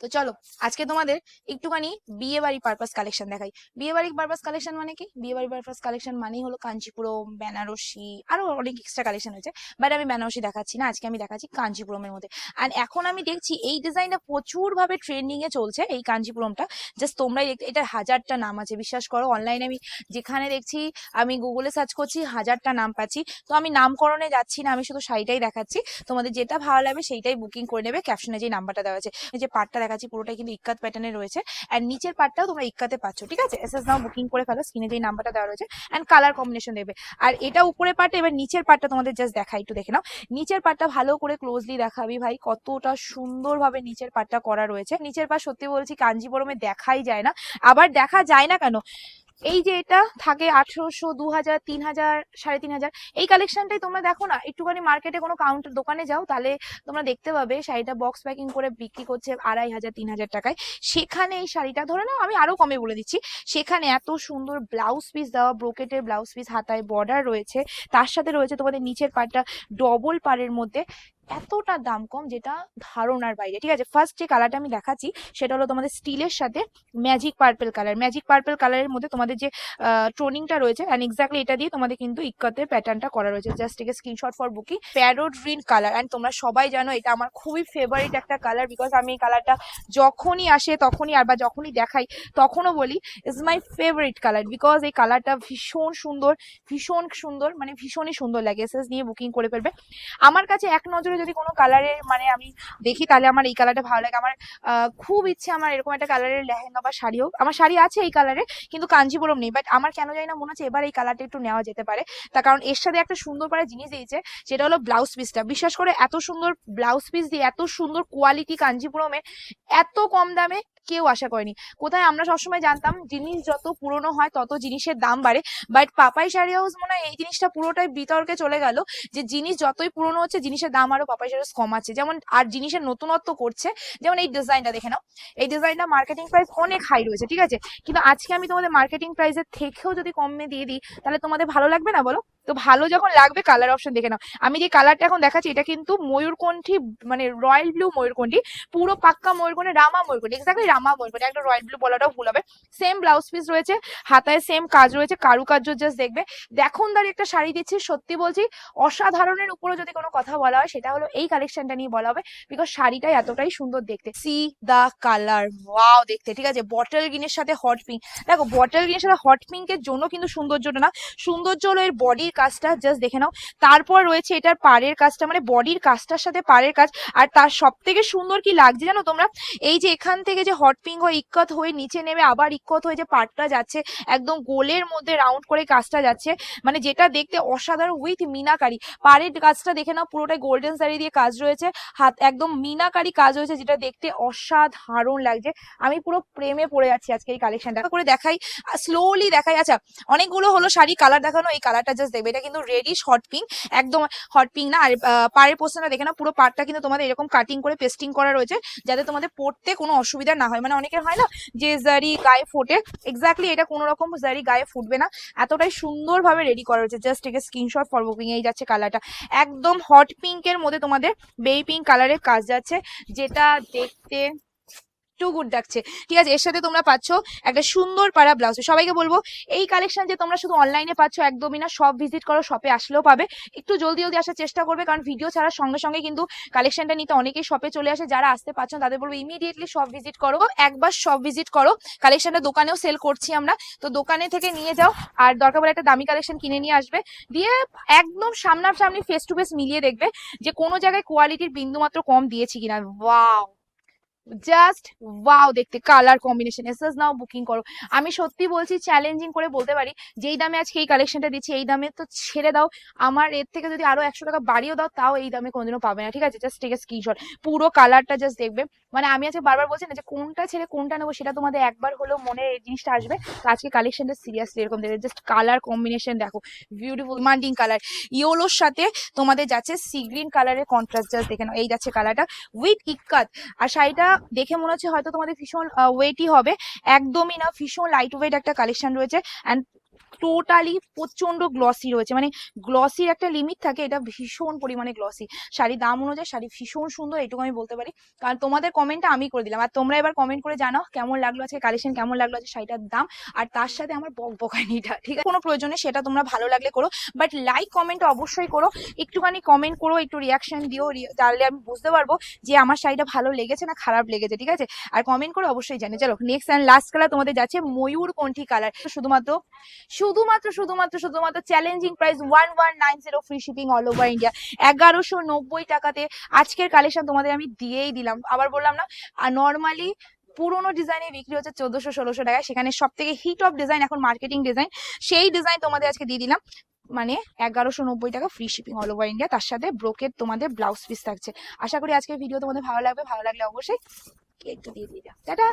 তো চলো, আজকে তোমাদের একটুখানি বিয়ে বাড়ি পারপাস কালেকশন দেখাই। বিয়ে বাড়ি পারপাস কালেকশন মানে কি? বিয়ে বাড়ি পারপাস কালেকশন মানেই হলো কাঞ্চিপুরম, বেনারসি, আরও অনেক এক্সট্রা কালেকশন হয়েছে। বাট আমি বেনারসি দেখাচ্ছি না, আজকে আমি দেখাচ্ছি কাঞ্চিপুরমের মধ্যে। আর এখন আমি দেখছি এই ডিজাইনটা প্রচুর ভাবে ট্রেন্ডিং এ চলছে, এই কাঞ্চিপুরমটা। জাস্ট তোমরাই দেখতে, এটার হাজারটা নাম আছে, বিশ্বাস করো অনলাইনে আমি যেখানে দেখছি, আমি গুগলে সার্চ করছি, হাজারটা নাম পাচ্ছি। তো আমি নামকরণে যাচ্ছি না, আমি শুধু শাড়িটাই দেখাচ্ছি। তোমাদের যেটা ভালো লাগবে সেইটাই বুকিং করে নেবে ক্যাপশনে যে নাম্বারটা দেওয়া আছে। যে পাটটা দেখাচ্ছি পুরোটাই কিন্তু ইক্কাত প্যাটার্নে রয়েছে। অ্যান্ড নিচের পার্টটাও তোমরা ইক্কাতে পাচ্ছ, ঠিক আছে? এস এস নাও বুকিং করে ফেলো স্ক্রিনে যে নাম্বারটা দেওয়া রয়েছে অ্যান্ড কালার কম্বিনেশন দেবে। আর এটা উপরে পার্ট এবার নিচের পার্টটা তোমাদের জাস্ট দেখা একটু দেখে নাও। নিচের পার্টটা ভালো করে ক্লোজলি দেখাবি ভাই, কতটা সুন্দরভাবে নিচের পার্টটা করা রয়েছে। নিচের পার্ট সত্যি বলছি কাঞ্জিপুরমে দেখাই যায় না। আবার দেখা যায় না কেন? এই যে এটা থাকে আঠারোশো দু হাজার তিন হাজার সাড়ে তিন হাজার এই কালেকশনটাই তোমরা দেখো না, একটুখানি মার্কেটে কোনো কাউন্টার দোকানে যাও, তাহলে তোমরা দেখতে পাবে শাড়িটা বক্স প্যাকিং করে বিক্রি করছে আড়াই হাজার তিন হাজার টাকায়। সেখানে এই শাড়িটা, ধরে নাও আমি আরও কমে বলে দিচ্ছি, সেখানে এত সুন্দর ব্লাউজ পিস দেওয়া ব্রোকেটের ব্লাউজ পিস হাতায় বর্ডার রয়েছে, তার সাথে রয়েছে তোমাদের নিচের পাটটা ডবল পাড়ের মধ্যে এতটা দাম কম যেটা ধারণার বাইরে। ঠিক আছে ফার্স্ট যে কালারটা আমি দেখাচ্ছি, সেটা হলো তোমাদের স্টিলের সাথে magic purple colour magic purple কালারের মধ্যে তোমাদের যে টোনিংটা রয়েছে অ্যান্ড এক্স্যাক্টলি এটা দিয়ে তোমাদের কিন্তু ইক্কাতের প্যাটার্নটা করা রয়েছে। Just take screenshot for booking parrot green colour and তোমরা সবাই জানো, এটা আমার খুবই ফেভারিট একটা কালার বিকজ আমি এই কালারটা যখনই আসে, তখনই আর বা যখনই দেখাই, তখনও বলি is my favourite colour because এই কালারটা ভীষণ সুন্দর ভীষণ সুন্দর মানে ভীষণই সুন্দর লাগে। এসএস নিয়ে বুকিং করে ফেলবে। আমার কাছে এক নজরে যদি কোনো কালারের মানে আমি দেখি, তাহলে আমার এই কালারটা ভালো লাগে। আমার খুব ইচ্ছে আমার এরকম একটা কালারের লেহেঙ্গা বা শাড়ি হোক। আমার শাড়ি আছে এই কালারে কিন্তু কাঞ্জিপুরম নেই। বাট আমার কেন জানি না মনে হচ্ছে এবার এই কালারটা একটু নেওয়া যেতে পারে। তার কারণ এর সাথে একটা সুন্দর করে জিনিস দিয়েছে সেটা হলো ব্লাউজ পিসটা বিশ্বাস করে এত সুন্দর ব্লাউজ পিস দিয়ে এত সুন্দর কোয়ালিটি কাঞ্জিপুরমে এত কম দামে কেউ আশা করেনি। কোথায় আমরা সবসময় জানতাম জিনিস যত পুরনো হয় তত জিনিসের দাম বাড়ে। বাট পাপাই শাড়ি হাউস মনে হয় এই জিনিসটা পুরোটাই বিতর্কে চলে গেল যে জিনিস যতই পুরনো হচ্ছে জিনিসের দাম আরও পাপাই শাড়ি হাউস কমাচ্ছে। যেমন আর জিনিসের নতুনত্ব করছে। যেমন এই ডিজাইনটা দেখে নাও। এই ডিজাইনটা মার্কেটিং প্রাইস অনেক হাই রয়েছে, ঠিক আছে? কিন্তু আজকে আমি তোমাদের মার্কেটিং প্রাইসের থেকেও যদি কমে দিয়ে দিই, তাহলে তোমাদের ভালো লাগবে না বলো? তো ভালো যখন লাগবে কালার অপশন দেখে নাও। আমি যে কালারটা এখন দেখাচ্ছি, এটা কিন্তু ময়ূরকণ্ঠী মানে রয়্যাল ব্লু ময়ূরকণ্ঠী, পুরো পাক্কা ময়ূরকণ্ঠী, রামা ময়ূরকণ্ঠী এক্স্যাক্টলি রামা ময়ূরকণ্ঠী, একটা রয়্যাল ব্লু বলাটাও ভুল হবে। সেম ব্লাউজ পিস রয়েছে, হাতায় সেম কাজ রয়েছে, কারুকার্য জাস্ট দেখবে। দেখুন দাঁড়িয়ে একটা শাড়ি দিচ্ছি, সত্যি বলছি, অসাধারণের উপরে যদি কোনো কথা বলা হয়, সেটা হলো এই কালেকশনটা নিয়ে বলা হবে বিকজ শাড়িটাই এতটাই সুন্দর দেখতে। সি দা কালার ওয়াও দেখতে, ঠিক আছে? বটল গ্রিনের সাথে হট পিঙ্ক দেখো বটল গ্রিনের সাথে হট পিঙ্কের জন্য কিন্তু সৌন্দর্যটা না, সৌন্দর্য হলো এর বডির কাজটা জাস্ট দেখে নাও। তারপর রয়েছে এটার পাড়ের কাজটা মানে বডির কাজটার সাথে পাড়ের কাজ। আর তার সব থেকে সুন্দর কি লাগছে জানো তোমরা? এই যে এখান থেকে যে হট পিঙ্ক হয়ে ইক্কত হয়ে নিচে নেমে আবার ইক্কত হয়ে যে পাটটা যাচ্ছে, একদম গোলের মধ্যে রাউন্ড করে কাজটা যাচ্ছে মানে যেটা দেখতে অসাধারণ উইথ মিনাকারি। পাড়ের কাজটা দেখে নাও, পুরোটাই গোল্ডেন শাড়ি দিয়ে কাজ রয়েছে। হাত, একদম মিনাকারি কাজ রয়েছে, যেটা দেখতে অসাধারণ লাগছে। আমি পুরো প্রেমে পড়ে যাচ্ছি আজকে এই কালেকশনটা করে দেখাই স্লোলি দেখাই। আচ্ছা অনেকগুলো হলো শাড়ি কালার দেখানো, এই কালারটা জাস্ট দেখবে। এটা কিন্তু রেডিশ হট পিঙ্ক একদম হট পিঙ্ক না। আর পাড়ের পোস্টারটা দেখে না পুরো পাড়টা কিন্তু তোমাদের এরকম কাটিং করে পেস্টিং করা রয়েছে, যাতে তোমাদের পড়তে কোনো অসুবিধা না হয়। মানে অনেকের হয় না যে জারি গায়ে ফোটে। এক্স্যাক্টলি এটা কোনো রকম জারি গায়ে ফুটবে না। এতটাই সুন্দরভাবে রেডি করা রয়েছে। জাস্ট থেকে স্ক্রিনশট ফর বুকিং এই যাচ্ছে কালারটা একদম হট পিঙ্কের মধ্যে তোমাদের বেবি পিঙ্ক কালারের কাজ যাচ্ছে, যেটা দেখতে টু গুড লাগছে। ঠিক আছে, এর সাথে তোমরা পাচ্ছ একটা সুন্দর পাড়া ব্লাউজ সবাইকে বলব, এই কালেকশন যে তোমরা শুধু অনলাইনে পাচ্ছ একদমই না, সব ভিজিট করো শপে আসলেও পাবে। একটু জলদি জলদি আসার চেষ্টা করবে, কারণ ভিডিও ছাড়ার সঙ্গে সঙ্গে কিন্তু কালেকশনটা নিতে অনেকেই শপে চলে আসে। যারা আসতে পারছ তাদের বলব ইমিডিয়েটলি শপ ভিজিট করো, একবার শপ ভিজিট করো। কালেকশনটা দোকানেও সেল করছি আমরা। তো দোকানে থেকে নিয়ে যাও, আর দরকার পড়ে একটা দামি কালেকশন কিনে নিয়ে আসবে। দিয়ে একদম সামনাসামনি ফেস টু ফেস মিলিয়ে দেখবে যে কোনো জায়গায় কোয়ালিটির বিন্দু মাত্র কম দিয়েছি কিনা। ওয়াও জাস্ট ওয়াও দেখতে কালার কম্বিনেশন এসএস নাও বুকিং করো। আমি সত্যি বলছি চ্যালেঞ্জিং করে বলতে পারি যেই দামে আজকে এই কালেকশনটা দিচ্ছি, এই দামে তো ছেড়ে দাও। আমার এর থেকে যদি আরও একশো টাকা বাড়িয়েও দাও, তাও এই দামে কোনোদিনও পাবে না, ঠিক আছে? জাস্ট টেক স্ক্রিনশট পুরো কালারটা জাস্ট দেখবে। মানে আমি আজকে বারবার বলছি না যে কোনটা ছেড়ে কোনটা নেব, সেটা তোমাদের একবার হলেও মনে এই জিনিসটা আসবে। আজকে কালেকশনটা সিরিয়াসলি এরকম দেখবে জাস্ট কালার কম্বিনেশন দেখো। বিউটিফুল মান্ডিং কালার ইয়োলোর সাথে তোমাদের যাচ্ছে সি গ্রিন কালারের কন্ট্রাস্ট জাস্ট দেখে নাও। এই যাচ্ছে কালারটা উইথ ইক্কাত আর শাড়িটা দেখে মনে হচ্ছে হয়তো তোমাদের ভীষণ ওয়েটই হবে। একদমই না, ভীষণ লাইট ওয়েট একটা কালেকশন রয়েছে। অ্যান্ড টোটালি প্রচণ্ড গ্লসি রয়েছে। মানে গ্লসির একটা লিমিট থাকে, এটা ভীষণ পরিমাণে গ্লসি শাড়ির দাম অনুযায়ী শাড়ি ভীষণ সুন্দর, এটুকু আমি বলতে পারি। কারণ তোমাদের কমেন্টটা আমি করে দিলাম। আর তোমরা এবার কমেন্ট করে জানাও কেমন লাগল আজকে কালেকশন কেমন লাগল আজকে শাড়িটার দাম। আর তার সাথে আমার বক বকানিটা, ঠিক আছে? কোনো প্রয়োজনে সেটা তোমরা ভালো লাগলে করো। বাট লাইক কমেন্ট অবশ্যই করো। একটুখানি কমেন্ট করো, একটু রিয়াকশন দিও তাহলে আমি বুঝতে পারব যে আমার শাড়িটা ভালো লেগেছে না খারাপ লেগেছে, ঠিক আছে? আর কমেন্ট করে অবশ্যই জানি চলো নেক্সট অ্যান্ড লাস্ট কালার তোমাদের যাচ্ছে ময়ূর কণ্ঠী কালার শুধুমাত্র শুধুমাত্র শুধুমাত্র শুধুমাত্র challenging price one one nine zero free shipping all over India এগারোশো নব্বই টাকাতে আজকের কালেকশন তোমাদের আমি দিয়েই দিলাম। আবার বললাম না নর্মালি পুরোনো ডিজাইনে বিক্রি হচ্ছে চোদ্দশো, ষোলোশো টাকায়। সেখানে সব থেকে হিট অফ ডিজাইন এখন মার্কেটিং ডিজাইন সেই ডিজাইন তোমাদের আজকে দিয়ে দিলাম। মানে এগারোশো নব্বই টাকা free shipping all over India তার সাথে ব্রোকেট তোমাদের ব্লাউজ পিস থাকছে। আশা করি আজকের ভিডিও তোমাদের ভালো লাগবে। ভালো লাগলে অবশ্যই একটু দিয়ে দিয়ে টাটা!